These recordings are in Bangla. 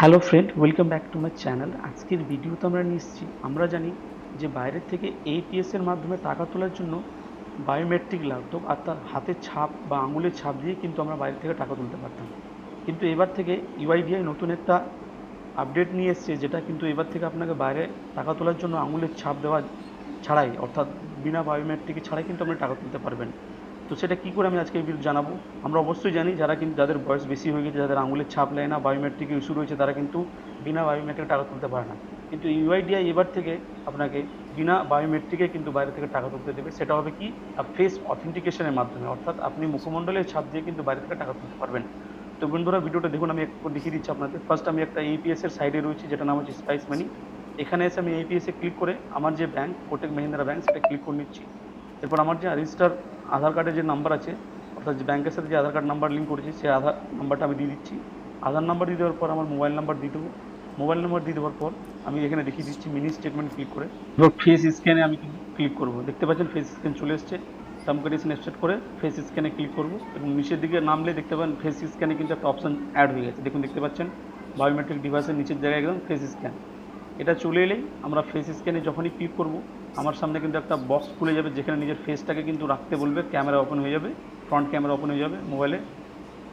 Hello friend welcome back to my channel আজকের ভিডিওতে আমরা নিয়ে এসেছি। আমরা জানি যে বাইরের থেকে এইপিএস এর মাধ্যমে টাকা তোলার জন্য বায়োমেট্রিক লাগতো অর্থাৎ হাতের ছাপ বা আঙুলের ছাপ দিয়ে কিন্তু আমরা বাইরে থেকে টাকা তুলতে পারতাম। কিন্তু এবার থেকে ইউআইডিআই নতুন একটা আপডেট নিয়ে এসছে, যেটা কিন্তু এবার থেকে আপনাকে বাইরে টাকা তোলার জন্য আঙুলের ছাপ দেওয়া ছাড়াই, অর্থাৎ বিনা বায়োমেট্রিক ছাড়াই কিন্তু আপনি টাকা তুলতে পারবেন। তো সেটা কী করে আমি আজকে এই জানাব? আমরা অবশ্যই জানি যারা কিন্তু, যাদের বয়স বেশি হয়ে গেছে, যাদের আঙুলের ছাপ নেয় না বায়োমেট্রিক ইস্যু রয়েছে, তারা কিন্তু বিনা বায়োমেট্রিক টাকা তুলতে পারে না। কিন্তু ইউআইডিআই এবার থেকে আপনাকে বিনা বায়োমেট্রিকে কিন্তু বাইরে থেকে টাকা তুলতে দেবে। সেটা হবে কি? ফেস অথেন্টিকেশনের মাধ্যমে। অর্থাৎ আপনি মুখমণ্ডলের ছাপ দিয়ে কিন্তু বাইরে থেকে টাকা তুলতে পারবেন। তো বন্ধুরা, ভিডিওটা দেখুন, আমি একটু দেখিয়ে দিচ্ছি আপনাদের। ফার্স্ট আমি একটা এপিএস এর সাইডে রয়েছি যেটা নাম হচ্ছে স্পাইস মানি এখানে এসে আমি এপিএস এ ক্লিক করে আমার যে ব্যাংক কোটেক মহিন্দ্রা ব্যাংক সেটা ক্লিক করে নিচ্ছি। এরপর আমার যে রেজিস্টার আধার কার্ডের যে নাম্বার আছে, অর্থাৎ যে ব্যাংকের সাথে যে আধার কার্ড নাম্বার লিঙ্ক করেছি, সেই আধার নাম্বারটা আমি দিয়ে দিচ্ছি। আধার নাম্বার দিয়ে দেওয়ার পর আমার মোবাইল নাম্বার দিয়ে দেবো। মোবাইল নাম্বার দিয়ে দেওয়ার পর আমি এখানে দেখিয়ে দিচ্ছি মিনি স্টেটমেন্ট ক্লিক করে। এবার ফেস স্ক্যানে আমি ক্লিক করব? দেখতে পাচ্ছেন ফেস স্ক্যান চলে এসছে। টার্ম কন্ডিশন স্টার্ট করে ফেস স্ক্যানে ক্লিক করব। এবং নিচের দিকে নামলে দেখতে পাবেন ফেস স্ক্যানে কিন্তু একটা অপশন অ্যাড হয়ে গেছে। দেখুন, দেখতে পাচ্ছেন? বায়োমেট্রিক ডিভাইসের নিচের জায়গায় একদম ফেস স্ক্যান এটা চলে এলেই আমরা ফেস স্ক্যানে যখনই ক্লিক করব, আমার সামনে কিন্তু একটা বক্স খুলে যাবে যেখানে নিজের ফেসটাকে কিন্তু রাখতে বলবে ক্যামেরা ওপেন হয়ে যাবে ফ্রন্ট ক্যামেরা ওপেন হয়ে যাবে মোবাইলে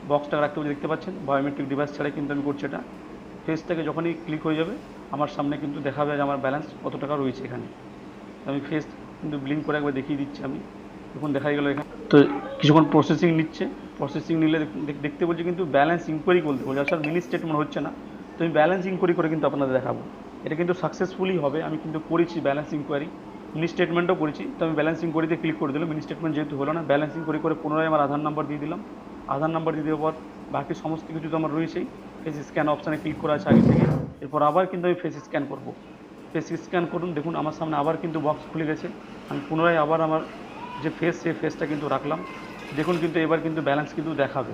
বক্সটাকে রাখতে বলবে, দেখতে পাচ্ছেন? বায়োমেট্রিক ডিভাইস ছাড়াই কিন্তু আমি করছি এটা। ফেসটাকে যখনই ক্লিক হয়ে যাবে, আমার সামনে কিন্তু দেখাবে যে আমার ব্যালেন্স কত টাকা রয়েছে এখানে। আমি ফেস কিন্তু ব্লিঙ্ক করে একবার দেখিয়ে দিচ্ছি আমি। দেখুন, দেখা গেলো এখানে। তো কিছুক্ষণ প্রসেসিং নিচ্ছে। প্রসেসিং নিলে দেখতে বলছে কিন্তু ব্যালেন্স ইনকোয়ারি করতে বলছে। আসলে মিনি স্টেটমেন্ট হচ্ছে না। তো আমি ব্যালেন্স ইনকোয়ারি করে কিন্তু আপনাদের দেখাবো। এটা কিন্তু সাকসেসফুলি হবে। আমি কিন্তু করেছি ব্যালেন্স ইনকোয়ারি মিনি স্টেটমেন্টও করেছি। তো আমি ব্যালেন্স ইনকোয়ারিতে ক্লিক করে দিলাম। মিনি স্টেটমেন্ট যেহেতু হলো না ব্যালেন্স ইনকোয়ারি করে পুনরায় আমার আধার নাম্বার দিয়ে দিলাম। আধার নাম্বার দিয়ে দেওয়ার পর বাকি সমস্ত কিছু তো আমার রয়েছেই। ফেস স্ক্যান অপশানে ক্লিক করা আছে আগে থেকে। এরপর আবার কিন্তু আমি ফেস স্ক্যান করব। ফেস স্ক্যান করুন, দেখুন আমার সামনে আবার কিন্তু বক্স খুলে গেছে। আমি পুনরায় আবার আমার যে ফেস সেই ফেসটা কিন্তু রাখলাম। দেখুন কিন্তু এবার কিন্তু ব্যালেন্স কিন্তু দেখাবে।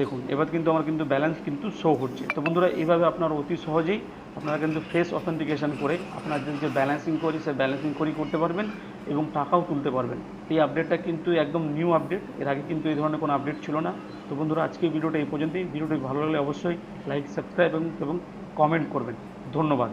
দেখুন, এবার কিন্তু আমার কিন্তু ব্যালেন্স কিন্তু শো হচ্ছে। তো বন্ধুরা এইভাবে আপনারা অতি সহজেই আপনারা কিন্তু ফেস অথেন্টিকেশন করে আপনার যে ব্যালেন্সিং করি সে ব্যালেন্সিং করি করতে পারবেন এবং টাকাও তুলতে পারবেন। এই আপডেটটা কিন্তু একদম নিউ আপডেট এর আগে কিন্তু এই ধরনের কোনো আপডেট ছিল না। তো বন্ধুরা, আজকে ভিডিওটা এই পর্যন্তই। ভিডিওটি ভালো লাগলে অবশ্যই লাইক সাবস্ক্রাইব এবং এবং কমেন্ট করবেন। ধন্যবাদ।